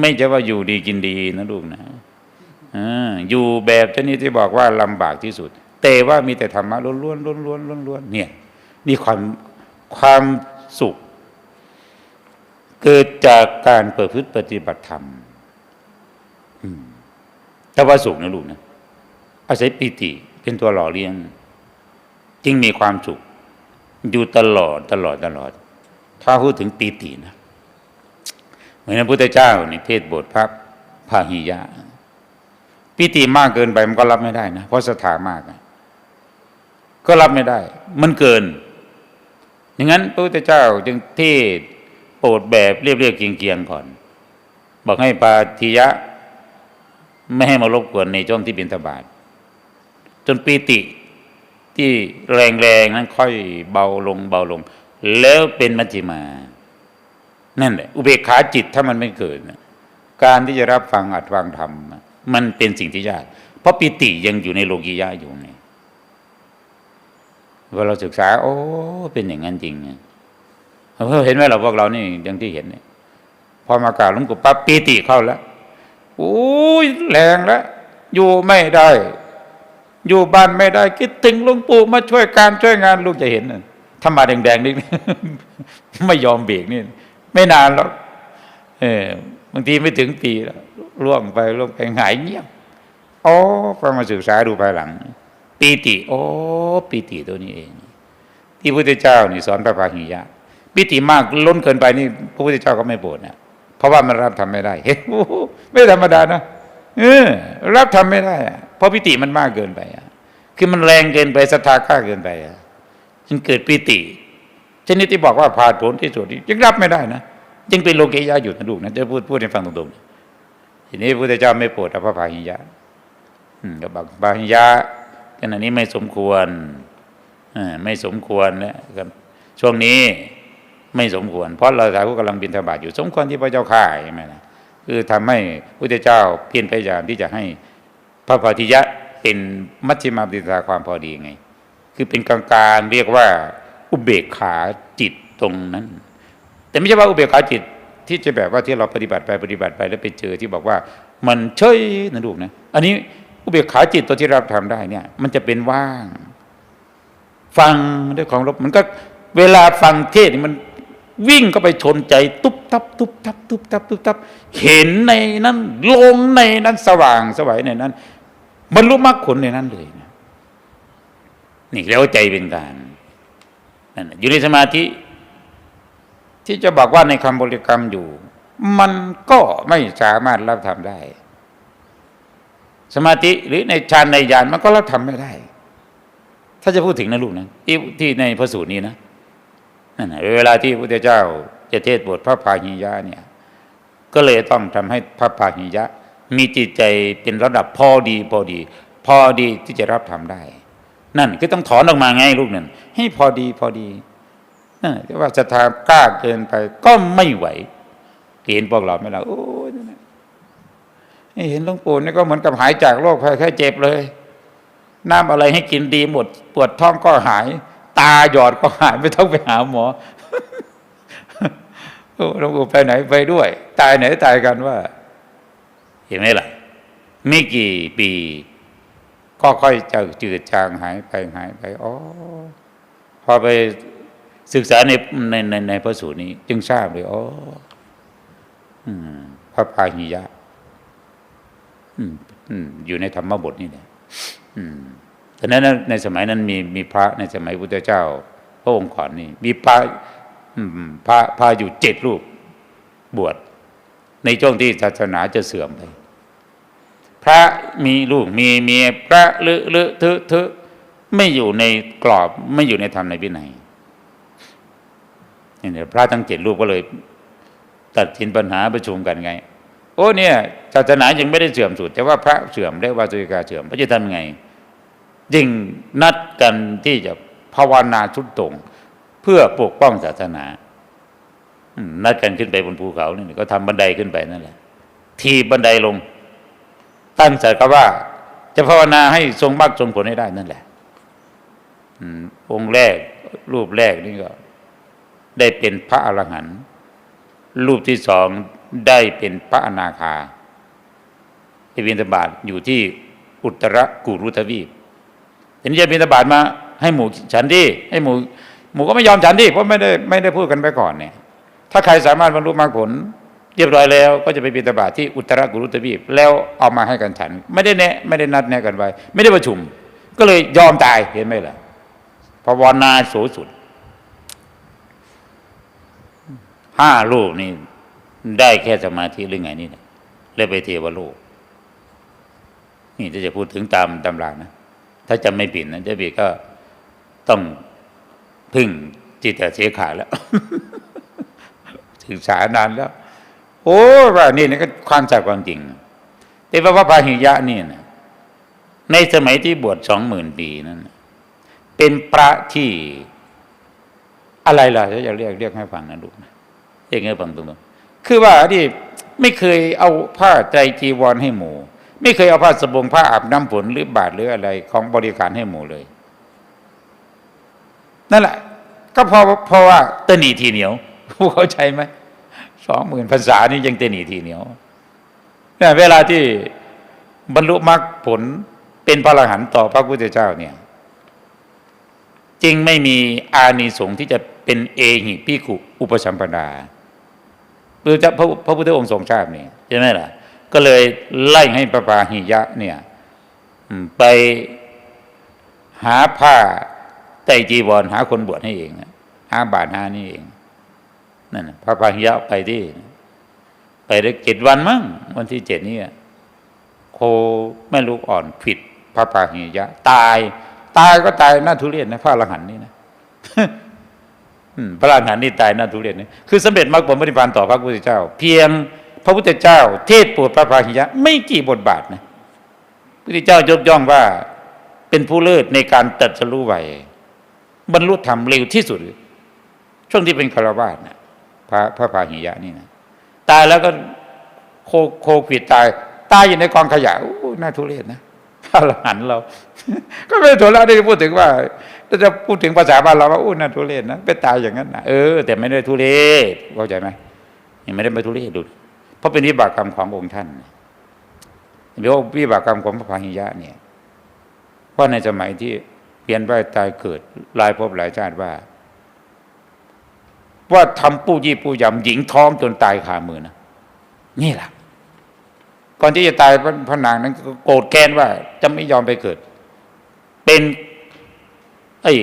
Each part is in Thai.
ไม่ใช่ว่าอยู่ดีกินดีนะลูกนะออยู่แบบชนิดที่บอกว่าลำบากที่สุด แต่ว่ามีแต่ธรรมะล้วนๆล้วนๆล้วนๆเนี่ยนี่ความความสุข เกิดจากการเปิดพฤติปฏิบัติธรรมอืมแต่ว่าสุขนะลูกนะอาศัยปิติเป็นตัวหล่อเลี้ยงจึงมีความสุข อยู่ตลอดตลอดตลอด ถ้าพูดถึงปีตินะ มือนพระพุทธเจ้าในเทศบทพระพาหิยะปีติมากเกินไปมันก็รับไม่ได้นะเพราะศรัทธามาก ก็รับไม่ได้ มันเกิน อย่างนั้นพระพุทธเจ้าจึงเทศโปรดแบบเรียบๆเกียงๆก่อน บอกให้ปาทิยะ ไม่ให้มารบกวนในช่วงที่บินทบาทจนปีติที่แรงๆนั้นค่อยเบาลงเบาลง แล้วเป็นมัจจิมา นั่นแหละอุเบกขาจิตถ้ามันไม่เกิดการที่จะรับฟังอัดฟังธรรมมันเป็นสิ่งที่ยาก เพราะปิติยังอยู่ในโลกียะอยู่ไงเวลาเราศึกษา โอ้ เป็นอย่างนั้นจริงเราเห็นไหมเราพวกเรานี่อย่างที่เห็นเนี่ยพอมากาบหลวงปู่ปั๊บปีติเข้าแล้วโอ้ยแรงแล้วอยู่ไม่ได้ อยู่บ้านไม่ได้ คิดถึงหลวงปู่มาช่วยการช่วยงานลูกจะเห็นน่ะถ้ามาแดงๆนี่ไม่ยอมเบรกนี่ ไม่นานหรอกเออบางทีไม่ถึงปีแล้วล่วงไปล่วงไปหายเงียบอ๋อพอมาศึกษาดูภายหลังปีติโอ้ปีติตัวนี้เอง ที่พระพุทธเจ้านี่สอนพระพาหิยะปีติมากล้นเกินไปนี่ พระพุทธเจ้าก็ไม่โปรดนะเพราะว่ามันรับทำไม่ได้เฮ้ยโอ้ไม่ธรรมดานะเออรับทำไม่ได้เพราะปิติมันมากเกินไปอะคือมันแรงเกินไปศรัทธาข้าเกินไปอะจึงเกิดปิติ ชนิดที่บอกว่าผ่านผลที่สุดยังรับไม่ได้นะยังเป็นโลเกยะอยู่นะลูกนะจะพูดพูดให้ฟังตรงๆทีนี้พระพุทธเจ้าไม่โปรดพระพาหิยะก็บอกพาหิยะขณะนี้ไม่สมควรอไม่สมควรนะครับช่วงนี้ไม่สมควร เพราะเราสาวกกำลังบินทบาทอยู่ สมควรที่พระเจ้าข่าใช่ไหมล่ะคือทำให้พระเจ้าเพียรพยายามที่จะให้พระพาธิยะเป็นมัชฌิมาปฏิทาความพอดีไง คือเป็นกลางๆเรียกว่า อุเบกขาจิตตรงนั้น แต่ไม่ใช่ว่าอุเบกขาจิตที่จะแบบว่าที่เราปฏิบัติไปปฏิบัติไปแล้วไปเจอที่บอกว่า มันเฉยนะลูกนะอันนี้อุเบกขาจิตตัวที่เราทำได้เนี่ย มันจะเป็นว่าง ฟังด้วยของลบมันก็เวลาฟังเทศมันวิ่งเข้าไปชนใจ ตุ๊บตับตุ๊บตับตุ๊บตับตุ๊บตับเห็นในนั้นลงในนั้นสว่างสวัยในนั้นบรรลุมรรคผลในนั้นเลยนะนี่แล้วใจเป็นกลาร นั่นอยู่ในสมาธิ ที่จะบอกว่าในคำบริกรรมอยู่ มันก็ไม่สามารถรับทำได้ สมาธิหรือในฌานในญาณมันก็รับทำไม่ได้ ถ้าจะพูดถึงนะลูกนะที่ที่ในพระสูตรนี้นะนั่นเวลาที่พระพุทธเจ้าจะเทศบทพระพาหิยะเนี่ย ก็เลยต้องทำให้พระพาหิยะ มีจิตใจเป็นระดับพอดีพอดี พอดีที่จะรับทำได้ นั่นคือต้องถอนออกมาไงลูกนั่นให้พอดีพอดีนั่นแต่ว่าศรัทธากล้าเกินไปก็ไม่ไหวเห็นพวกเราไหม่ละโอ้ยนั่เห็นหลวงปู่นี่ก็เหมือนกับหายจากโรคภัยแค่เจ็บเลยน้ำอะไรให้กินดีหมด ปวดท้องก็หาย ตาหยอดก็หายไม่ต้องไปหาหมอหลวงปู่ไปไหนไปด้วย ตายไหนตายกันว่า เห็นไหมล่ะไม่กี่ปี ก็ค่อยจะจืดจางหายไปหายไปอ๋อพอไปศึกษาในในในในพระสูตรนี้ จึงทราบเลยอ๋อพระพาหิยะอืมอืมอยู่ในธรรมบทนี่เนี่ยอืมฉะนั้นในสมัยนั้นมีมีพระในสมัยพุทธเจ้า พระองค์ก่อนนี่ มีพระอืมพระพระอยู่เจ็ดรูปบวชในช่วงที่ศาสนาจะเสื่อมไป พระมีลูกมีเมียพระลอะเลอะเทอะเทอะไม่อยู่ในกรอบไม่อยู่ในธรรมในวินัยนี่เนี่ยพระทั้งเจ็ดรูปก็เลย ตัดสินปัญหาประชุมกันไง โอ้เนี่ยศาสนายังไม่ได้เสื่อมสุด แต่ว่าพระเสื่อมได้วาสุกาเสื่อมพระจะทำไงยิ่งนัดกันที่จะภาวนาชุดตรงเพื่อปกป้องศาสนานัดกันขึ้นไปบนภูเขานี่ก็ทำบันไดขึ้นไปนั่นแหละทีบันไดลง ตั้งใจก็ว่า จะภาวนาให้ทรงมรรคทรงผลให้ได้นั่นแหละองค์แรก รูปแรกนี่ก็ ได้เป็นพระอรหันต์รูปที่สองได้เป็นพระอนาคาไปบิณฑบาตอยู่ที่อุตรกุรุทวีปทีนี้จะบิณฑบาตมาให้หมูฉันดิให้หมูหมูก็ไม่ยอมฉันดิเพราะไม่ได้ไม่ได้พูดกันไปก่อนเนี่ย ถ้าใครสามารถบรรลุมรรคผล เรียบร้อยแล้วก็จะไปบิณฑบาตที่อุตรากุรุทวีปแล้วเอามาให้กันฉัน ไม่ได้แนะไม่ได้นัดแนะกันไว้ ไม่ได้ประชุม ก็เลยยอมตายเห็นไหมล่ะภาวนาสูสุดห้าลูกนี่ได้แค่สมาธิหรือไงนี่นะเลยไปเทวโลกนี่ถ้าจะพูดถึงตามตำรานะ ถ้าจำไม่ผิดนะเจะบีก็ต้องพึ่งจิตตเสขาแล้วศึกษานานแล้ว โอ้ว่านี่นี่ก็ความจากความจริง แต่ว่าพระพาหิยะนี่นะในสมัยที่บวชสองหมื่นปีนั้นเป็นพระที่อะไรล่ะจะเรียกเรียกให้ฟังนะลูกนะเรียกให้ฟังตรงๆคือว่าที่ไม่เคยเอาผ้าใจจีวรให้หมูไม่เคยเอาผ้าสบงผ้าอาบน้ำฝนหรือบาทหรืออะไร ของบริการให้หมูเลย นั่นแหละ ก็เพราะเพราะว่าตนีทีเหนียวเข้าใจไหม สองหมื่นภาษานี่ยังเตนีทีเหนียวเนี่ยเวลาที่บรรลุมรรคผลเป็นพระอรหันต์ต่อพระพุทธเจ้าเนี่ยจึงไม่มีอานิสงส์ที่จะเป็นเอหิพิขุอุปชัมปนาพระเจ้าพระพระพุทธองค์ทรงทราบนี่ใช่ไหมล่ะ ก็เลยไล่ให้พระพาหิยะเนี่ยไปหาผ้าไตจีวรหาคนบวชให้เอง หาบาทหานี่เอง นั่นพระพาหิยะไปที่ ไปได้เจ็ดวันมั้งวันที่เจ็ดนี่โคไม่ลูกอ่อนผิด พระพาหิยะ ตาย ตายก็ตายหน้าทุเรียนนะพระอรหันต์นี่นะพระอรหันต์นี่ตายหน้าทุเรียนนี่คือสำเร็จมรรคผลปฏิพานต่อพระพุทธเจ้า เพียงพระพุทธเจ้า เทศปรดพระพาหิยะ ไม่กี่บทบาทนะพระพุทธเจ้ายกย่องว่าเป็นผู้เลิศในการตัดสรู้ไวบรรลุธรรมเร็วที่สุด ช่วงที่เป็นคารวาสนะ พระพระพาหิยะนี่นะตายแล้วก็โคโคขิดตาย ตายอยู่ในกองขยะโอ้น่าทุเรศนะพระอรหันต์เรา ก็ไม่ถูกแล้วที่พูดถึงว่าถ้าจะพูดถึงภาษาบ้านเราว่าโอ้น่าทุเรศนะไปตายอย่างนั้นนะเออแต่ไม่ได้ทุเรศเข้าใจไหมยังไม่ได้มาทุเรศดูเพราะเป็นวิบากกรรมขององค์ท่านหรือว่าวิบากกรรมของพระพาหิยะเนี่ยว่าในสมัยที่เปลี่ยนไปตายเกิดลายภพหลายชาติว่า ว่าทำปู้ยี่ปู้ยำหญิงท้องจนตายคามือนะนี่แหละก่อนที่จะตายพระพนางนั้นโกรธแค้นว่าจะไม่ยอมไปเกิด เป็นไอ้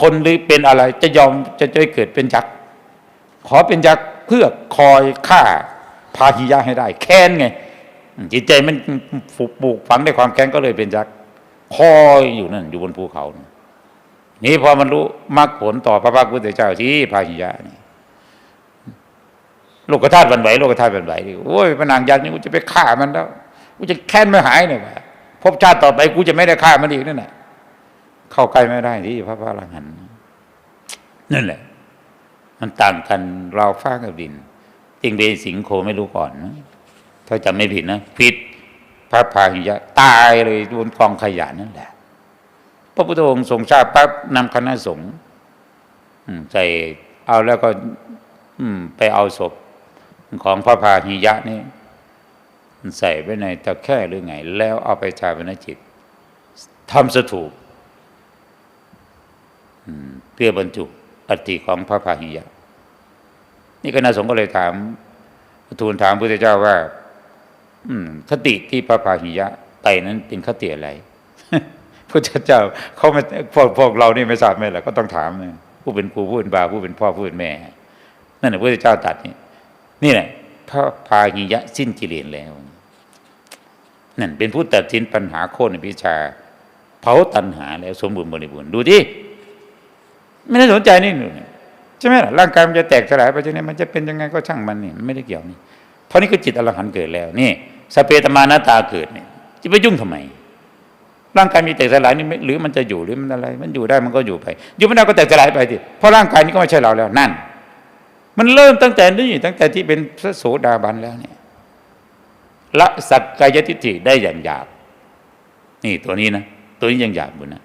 คนหรือเป็นอะไรจะยอมจะจะเกิดเป็นยักษ์ขอเป็นยักษ์เพื่อคอยฆ่าพาหิยะให้ได้ แค้นไงจิตใจมันฝูกปลูกฝังในความแค้นก็เลยเป็นยักษ์คอยอยู่นั่นอยู่บนภูเขาน นี่พอมันรู้มรรคผลต่อพระพักตร์พุทธเจ้าที่พาหิยะนี่โลกธาตุหวันไหวโลกธาตุหวันไหวดิโอ้ยพระนางยักษ์นี่กูจะไปฆ่ามันแล้วกูจะแค้นไม่หายเนี่ยวะภพชาติต่อไปกูจะไม่ได้ฆ่ามันอีกนั่นแหละเข้าใกล้ไม่ได้ที่พระพระอรหันต์นั่นแหละ มันต่างกันเราฟ้ากับดินจริงเบสิงโคไม่รู้ก่อนนะถ้าจำไม่ผิดนะผิดพระพาหิยะ ตายเลยบนกองขยะนั่นแหละ พระพุทธองค์ทรงทราบปั๊บนำคณะสงฆ์ใส่เอาแล้วก็ไปเอาศพของพระพาหิยะนี่ใส่ไว้ในตะแคร่หรือไง แล้วเอาไปชาปนจิตทำสถูปเพื่อบรรจุอัฐิของพระพาหิยะ นี่คณะสงฆ์ก็เลยถาม ทูลถามพระพุทธเจ้าว่า อืม คติที่พระพาหิยะไปนั้นเป็นคติอะไร พระเจ้าเขาไม่พวกพวกเรานี่ไม่ทราบไหมล่ะก็ต้องถามเลยผู้เป็นครูผู้เป็นบาผู้เป็นพ่อผู้เป็นแม่ นั่นแหละพระพุทธเจ้าตัดนี่นี่แหละพระพาหิยะสิ้นกิเลสแล้ว นั่นเป็นผู้ตัดสินปัญหาโค่นในวิชา เผาตัณหาแล้วสมบูรณ์บริบูรณ์ดูดิไม่ได้สนใจนี่หนูใช่ไหมล่ะร่างกายมันจะแตกสลายไปจนนี้มันจะเป็นยังไงก็ช่างมันนี่ไม่ได้เกี่ยวนี่เพราะนี่คือจิตอรหันต์เกิดแล้วนี่สเปตมานาตาเกิดเนี่ยจะไปยุ่งทำไม ร่างกายมีแตกสลายนี่หรือมันจะอยู่หรือมันอะไร มันอยู่ได้มันก็อยู่ไป อยู่ไม่ได้ก็แตกสลายไปสิเพราะร่างกายนี้ก็ไม่ใช่เราแล้วนั่น มันเริ่มตั้งแต่นี่ตั้งแต่ที่เป็นพระโสดาบันแล้วเนี่ยละสักกายทิฏฐิได้อย่างหยาบนี่ตัวนี้นะตัวนี้ยังหยาบอยู่นะ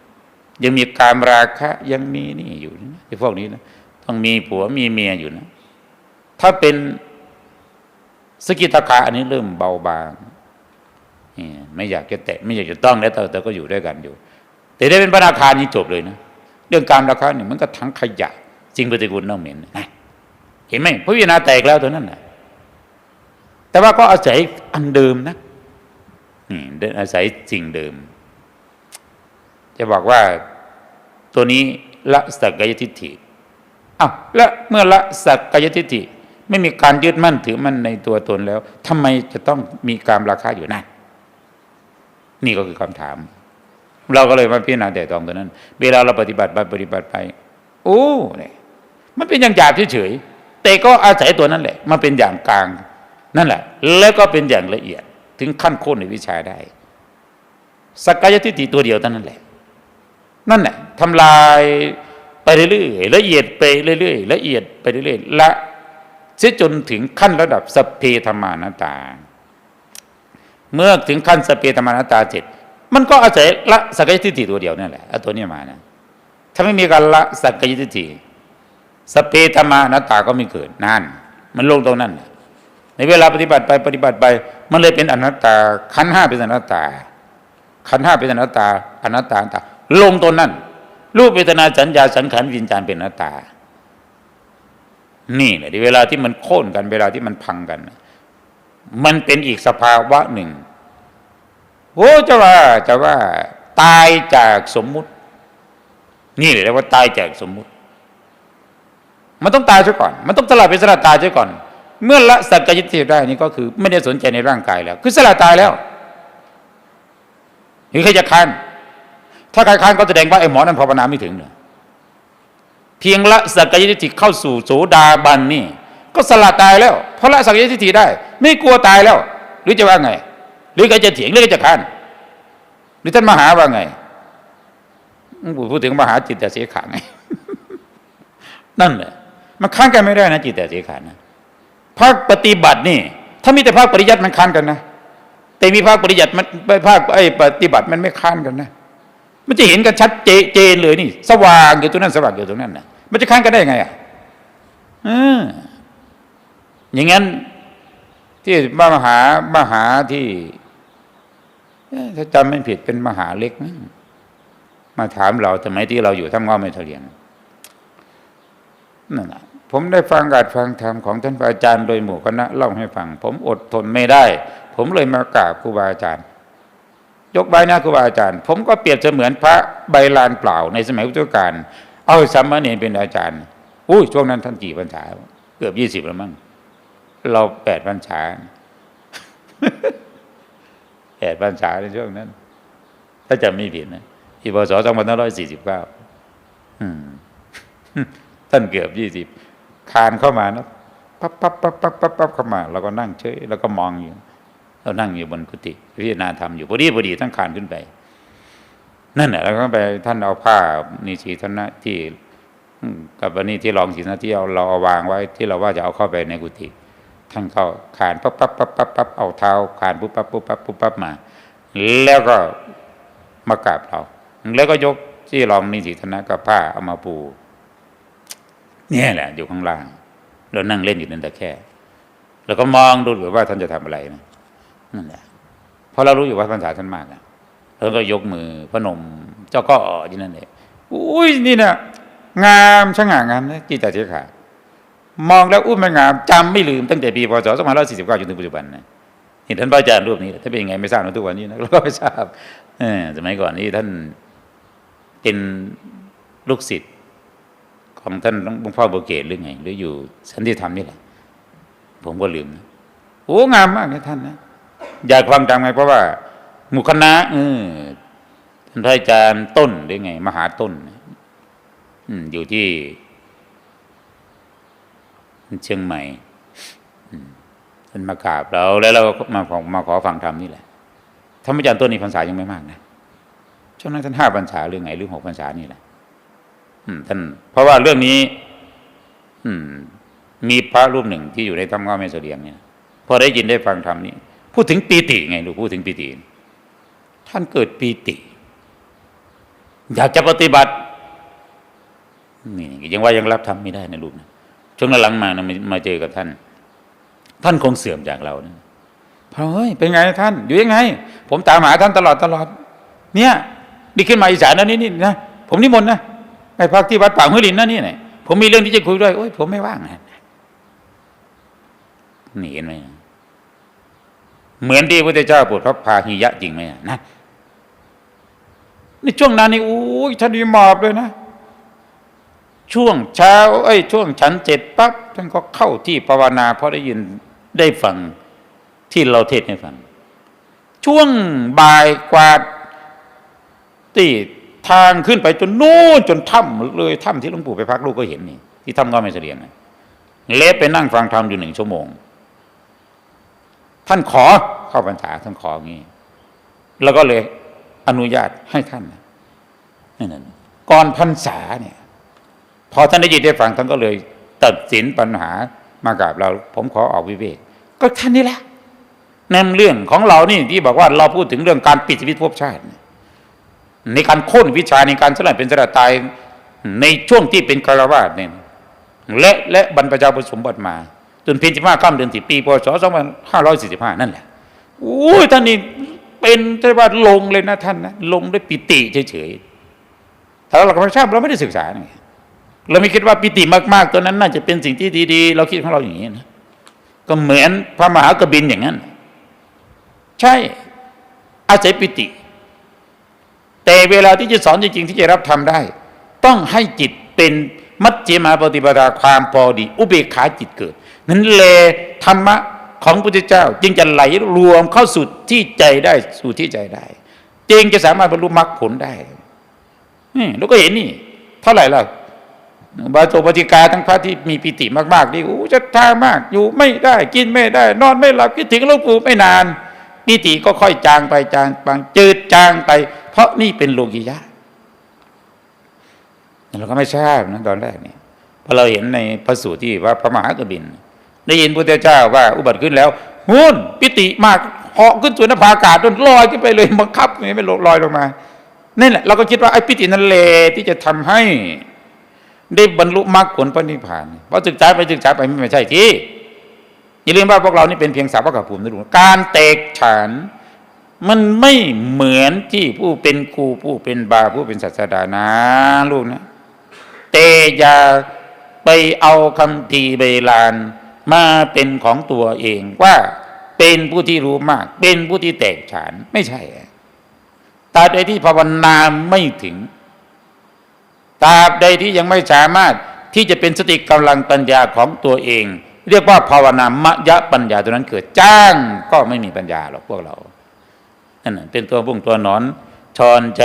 ยังมีการราคะยังมีนี่อยู่นะไอ้พวกนี้นะต้องมีผัวมีเมียอยู่นะ ถ้าเป็นสกิตาคาอันนี้เริ่มเบาบาง ไม่อยากจะแตะไม่อยากจะต้องแล้วแต่แต่ก็อยู่ด้วยกันอยู่ แต่ได้เป็นพระนาคานี่จบเลยนะเรื่องการราคาเนี่ยมันก็ทั้งขยะสิ่งปฏิกูลเน่าเหม็นนะเห็นไหมพระวินาแตกแล้วตัวนั้นนะแต่ว่าก็อาศัยอันเดิมนะนี่อาศัยสิ่งเดิม จะบอกว่าตัวนี้ละสักกายทิฏฐิอ้าวและเมื่อละสักกายทิฏฐิไม่มีการยึดมั่นถือมั่นในตัวตนแล้วทำไมจะต้องมีการราคาอยู่นั่น นี่ก็คือคำถาม เราก็เลยมาพิจารณาแต่ตองตัวนั้น เวลาเราปฏิบัติไปปฏิบัติไป โอ้เนี่ยมันเป็นอย่างหยาบเฉยๆแต่ก็อาศัยตัวนั้นแหละมาเป็นอย่างกลาง นั่นแหละ แล้วก็เป็นอย่างละเอียด ถึงขั้นโค้นในวิชาได้สกกายทิฏฐิตัวเดียวเท่านั้นแหละ นั่นแหละทำลายไปเรื่อยๆละเอียดไปเรื่อยๆละเอียดไปเรื่อยๆละเสียจนถึงขั้นระดับสพเพธรรมานาตา เมื่อถึงขั้นสเพธรรมานาตาเสร็จมันก็อาศัยละสักยทิฏฐิตัวเดียวนั่นแหละเอาตัวนี้มานะถ้าไม่มีการละสักยทิฏฐิสเพธรรมานาตาก็ไม่เกิดนั่นมันลงตรงนั้นในเวลาปฏิบัติไปปฏิบัติไป มันเลยเป็นอนัตตาขันห้าเป็นอนัตตาขันห้าเป็นอนัตตาอนัตตาตา ลงตัวนั่นรูปเวทนาสัญญาสังขารวิญญาณเป็นอนัตตา นี่แหละเวลาที่มันโค่นกันเวลาที่มันพังกัน มันเป็นอีกสภาวะหนึ่งโอ้จะว่าจะว่า ตายจากสมมุติ นี่เลยเรียกว่าตายจากสมมุติ มันต้องตายซะก่อน มันต้องสละเป็นสละตายซะก่อน เมื่อละสักกายทิฏฐิได้นี่ก็คือ ไม่ได้สนใจในร่างกายแล้ว คือสละตายแล้วหรือใครจะค้านถ้าใครค้านก็แสดงว่าไอ้หมอนั้นภาวนาไม่ถึงเนอะเพียงละสักกายทิฏฐิเข้าสู่โสดาบันนี่ ก็สละตายแล้วเพราะละสักกายทิฏฐิได้ ไม่กลัวตายแล้ว หรือจะว่าไง หรือใครจะเถียงหรือใครจะค้านหรือท่านมหาว่าไงพูดถึงมหาจิตแต่เสียขาไงนั่นแหละมันค้านกันไม่ได้นะ จิตแต่เสียขานะภาคปฏิบัตินี่ ถ้ามีแต่ภาคปริยัติมันค้านกันนะแต่มีภาคปริยัติมันภาคไอ้ปฏิบัติมันไม่ค้านกันนะมันจะเห็นกันชัดเจเจนเลยนี่ สว่างอยู่ตรงนั้นสว่างอยู่ตรงนั้นนะมันจะค้านกันได้ยังไงอะอออย่างงั้น ที่มหามหาที่ถ้าจำไม่ผิดเป็นมหาเล็กนะมาถามเราทำไมที่เราอยู่ทำงไม่เทเรียนนั่นแหะผมได้ฟังการฟังธรรมของท่านพระอาจารย์โดยหมู่คณะเล่าให้ฟัง ผมอดทนไม่ได้ ผมเลยมากราบครูบาอาจารย์ ยกใบหน้าครูบาอาจารย์ ผมก็เปรียบเสมือนพระใบลานเปล่าในสมัยพุทธกาลเอาสัมมาเนรเป็นอาจารย์อุ้ช่วงนั้นท่านกี่พรรษาเกือบยี่สิบแล้วมั้ง เราแปดพรรษาแปดพรรษาในช่วงนั้น ถ้าจำไม่ผิดนะอีพศสองพันห้าร้อยสี่สิบเก้าท่านเกือบยี่สิบคานเข้ามานะปั๊บปั๊บปั๊บปั๊บปั๊บปั๊บเข้ามาเราก็นั่งเฉยแล้วก็มองอยู่ เรานั่งอยู่บนกุฏิพิจารณาธรรมอยู่พอดีพอดีท่านคานขึ้นไป นั่นแหละแล้วก็ไปท่านเอาผ้านิชีทนะที่กับวันนี้ที่รองศีนะที่เอาเราเอาวางไว้ที่เราว่าจะเอาเข้าไปในกุฏิ ท่านเข้านปั๊บปั๊บปั๊บปั๊บปั๊บเอาเท้าคานปุ๊บปั๊บปุ๊บปั๊บปุ๊บปั๊บมา แล้วก็มากราบเรา แล้วก็ยกที่รองนิชีทนะกับผ้าเอามาปูเนี่ยแหละ อยู่ข้างล่าง เรานั่งเล่นอยู่นั่นแต่แค่แล้วก็มองดูหรือว่าท่านจะทำอะไรนะนั่นแหละเพราะเรารู้อยู่ว่าภาษาท่านมากอะแล้วก็ยกมือพนม เจ้าก็อยู่นั่นเองอุ้ยนี่นะงามช่างงามนะจิตตเจขา มองแล้วอุ้ยมันงามจำไม่ลืมตั้งแต่ปีพศ2549จนถึงปัจจุบันนะเห็นท่านพระอาจารย์รูปนี้ถ้าเป็นยังไงไม่ทราบนะทุกวันนี้นะเราก็ไม่ทราบสมัยก่อนนี้ท่านเป็นลูกศิษย์ของท่านหลวงพ่อโบเกตหรือไง หรืออยู่สันติธรรมนี่แหละ ผมก็ลืมนะโอ้งามมากนะท่านนะอยากฟังจำไงเพราะว่าหมู่คณะเออท่านพระอาจารย์ต้นหรือไง มหาต้นอยู่ที่ เชียงใหม่ท่านมากราบเราแล้วเราก็มาขอมาขอฟังธรรมนี่แหละท่านอาจารย์ต้นนี่พรรษายังไม่มากนะช่วงนั้นท่านห้าพรรษาหรือไงหรือหกพรรษานี่แหละอืมท่าน เพราะว่าเรื่องนี้ อืม มีพระรูปหนึ่งที่อยู่ในธรรมะเมสเสดียงเนี่ยพอได้ยินได้ฟังธรรมนี้ พูดถึงปีติไงลูกพูดถึงปีติ ท่านเกิดปีติ อยากจะปฏิบัตินี่ยังว่ายังรับทำไม่ได้นะลูกนะ ช่วงหลังมานะมามาเจอกับท่าน ท่านคงเสื่อมจากเรานะพระเฮ้ยเป็นไงท่าน อยู่ยังไง ผมตามหาท่านตลอดตลอด เนี่ยดีขึ้นมาอีสานนะนี่นี่นะผมนิมนต์นะไอ้พักที่วัดป่าห้วยลินนะนี่ไหนผมมีเรื่องที่จะคุยด้วยโอ้ยผมไม่ว่างนะหนีเห็นไหมเหมือนที่พระพุทธเจ้าปรดพระพาหิยะจริงไหมนะในช่วงนั้นนี่โอ้ยท่านมีหมอบเลยนะ ช่วงเช้าเอ้ช่วงฉันเจ็ดปั๊บท่านก็เข้าที่ภาวนาเพราะได้ยินได้ฟังที่เราเทศน์ให้ฟัง ช่วงบ่ายกวาดที่ทางขึ้นไปจนนู้นจนถ้ำเลยถ้ำที่หลวงปู่ไปพักลูกก็เห็นนี่ที่ถ้ำก็ไม่เสลียงนะเละไปนั่งฟังธรรมอยู่หนึ่งชั่วโมง ท่านขอเข้าพรรษาท่านขออย่างนี้แล้วก็เลยอนุญาตให้ท่านนั่นนะก่อนพรรษาเนี่ย พอท่านได้ยินได้ฟังท่านก็เลยตัดสินปัญหามากับเรา ผมขอออกวิเวกก็ท่านนี่แหละในเรื่องของเรานี่ที่บอกว่าเราพูดถึงเรื่องการปิดชีวิตภพชาติ ในการค่นวิชาในการสลายเป็นสลายตายในช่วงที่เป็นคารวาสเนี่ยและและบรรพชาผสมบัติมาจนเพ็ญสิบห้าข้ามเดือนสิบปีพศสองพันห้าร้อยสี่สิบห้านั่นแหละโอ้ยท่านนี่เป็นใช่ว่าลงเลยนะท่านนะลงด้วยปิติเฉยๆถ้าเราธรรมชาติเราไม่ได้ศึกษาไง เราไม่คิดว่าปิติมาก ๆ ตัวนั้นน่าจะเป็นสิ่งที่ดีๆ เราคิดของเราอย่างนี้นะก็เหมือนพระมหากบินอย่างนั้น ใช่อาศัยปิติ แต่เวลาที่จะสอนจริงๆที่จะรับทำได้ ต้องให้จิตเป็นมัจเจมาปฏิปทาความพอดี อุเบกขาจิตเกิด นั้นเลธรรมะของพระพุทธเจ้า จึงจะไหลรวมเข้าสู่ที่ใจได้สู่ที่ใจได้จึงจะสามารถบรรลุมรรคผลได้นี่เราก็เห็นนี่ เท่าไหร่ล่ะ บาโตปฏิกาทั้งพระที่มีปิติมากๆนี่โอ้จะท่ามาก อยู่ไม่ได้กินไม่ได้ นอนไม่หลับคิดถึงหลวงปู่ไม่นานปิติก็ค่อยจางไปจางบางจืดจางไป เพราะนี่เป็นโลกิยะเราก็ไม่ทราบนะตอนแรกนี่พอเราเห็นในพระสูตรที่ว่าพระมหากบิน ได้ยินพระเจ้าว่าอุบัติขึ้นแล้วหุ่นปิติมากเหาะขึ้นสู่นภาอากาศจนลอยขึ้นไปเลยบังคับไม่ไม่ลอยลงมานั่แหละเราก็คิดว่าไอ้ปิตินั่นแหละที่จะทำให้ ได้บรรลุมรรคผลพระนิพพานเพราะศึกษาไปศึกษาไปไม่ใช่ที่อย่าลืมว่าพวกเรานี่เป็นเพียงสาวกภูมินะลูกการแตกฉานมันไม่เหมือนที่ผู้เป็นครูผู้เป็นบาผู้เป็นศาสดานะลูกนะแต่อย่าไปเอาคำทีเบลานมาเป็นของตัวเองว่าเป็นผู้ที่รู้มาก เป็นผู้ที่แตกฉานไม่ใช่ตาใดที่ภาวนาไม่ถึง ตราบใดที่ยังไม่สามารถที่จะเป็นสติกำลังปัญญาของตัวเอง เรียกว่าภาวนามยะปัญญาตัวนั้นเกิดจ้างก็ไม่มีปัญญาหรอกพวกเรานั่นเป็นตัวบุ้งตัวนอนชอนใจ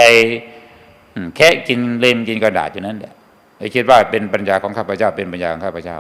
แค่กินเล่มกินกระดาษอยู่นั้นแหละไอ้คิดว่าเป็นปัญญาของข้าพเจ้าเป็นปัญญาของข้าพเจ้า